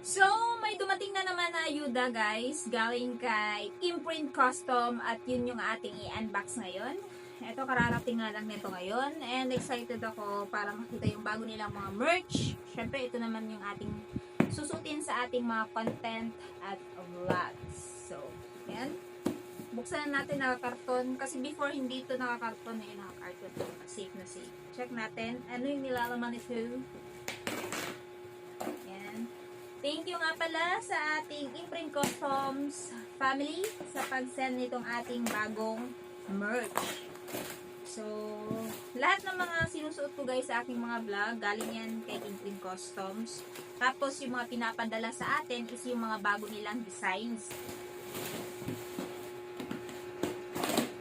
So, may dumating na naman na ayuda guys, galing kay Imprint Custom at yun yung ating i-unbox ngayon. Ito, kararating nga lang nito ngayon and excited ako para makita yung bago nilang mga merch. Siyempre, ito naman yung ating susutin sa ating mga content at vlogs. So, yan. Buksan na natin nakakarton kasi before hindi ito nakakarton eh, nakakarton to. Safe na safe. Check natin ano yung nilalaman nito. Thank you nga pala sa ating Imprint Customs family sa pag-send nitong ating bagong merch. So, lahat ng mga sinusuot ko guys sa aking mga vlog, galing yan kay Imprint Customs. Tapos yung mga pinapadala sa atin is yung mga bago nilang designs.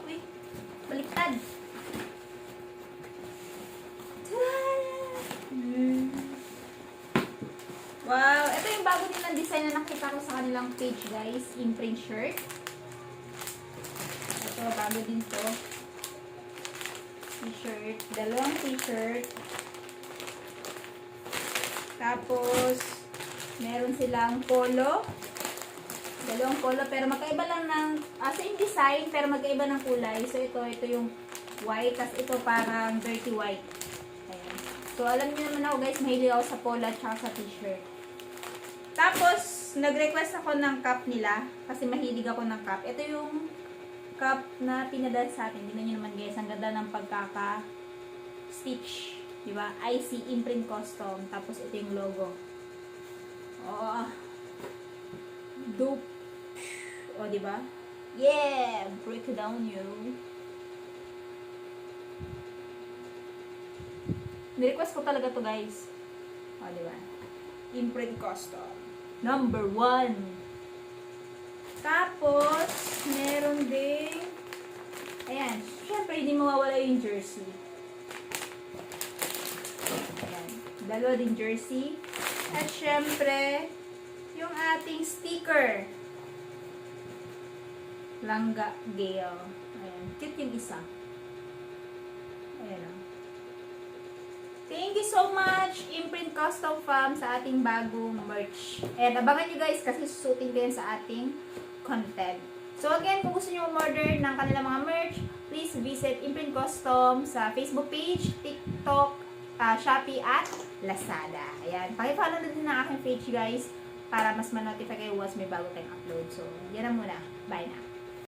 Uy, baliktad. Ta-da! Wow, bago nilang design na nakita ko sa kanilang page guys, imprint shirt. Ito, bago din to. T-shirt, dalawang t-shirt. Tapos, meron silang polo. Dalawang polo, pero magkaiba lang ng, ah, same design, pero magkaiba ng kulay. So, ito, ito yung white, tas ito parang dirty white. Ayan. So, alam niyo naman ako guys, mahilig ako sa polo at sa t-shirt. Tapos, nag-request ako ng cup nila, kasi mahilig ako ng cup. Ito yung cup na pinadala sa atin. Tingnan nyo naman guys, ang ganda ng pagkaka-stitch. Diba? IC Imprint Custom. Tapos ito yung logo. Oh. Dope. O, oh, diba? Yeah! Break down you. Nirequest ko talaga to guys. O, oh, diba? Imprint Custom. Number one. Tapos, meron ding, ayan, syempre hindi mawawala yung jersey. Ayan, dalawa din jersey. At syempre, yung ating sticker. Langga Gale. Ayan, cute yung isa. Ayan o. Thank you so much, Imprint Custom Fam, sa ating bagong merch. And abangan nyo guys kasi susutin ko yan sa ating content. So again, kung gusto nyo umorder ng kanilang mga merch, please visit Imprint Custom sa Facebook page, TikTok, uh, Shopee at Lazada. Ayan. Pakifollow na din ang aking page guys para mas ma-notify kayo once may bago tayong upload. So, yan na muna. Bye na.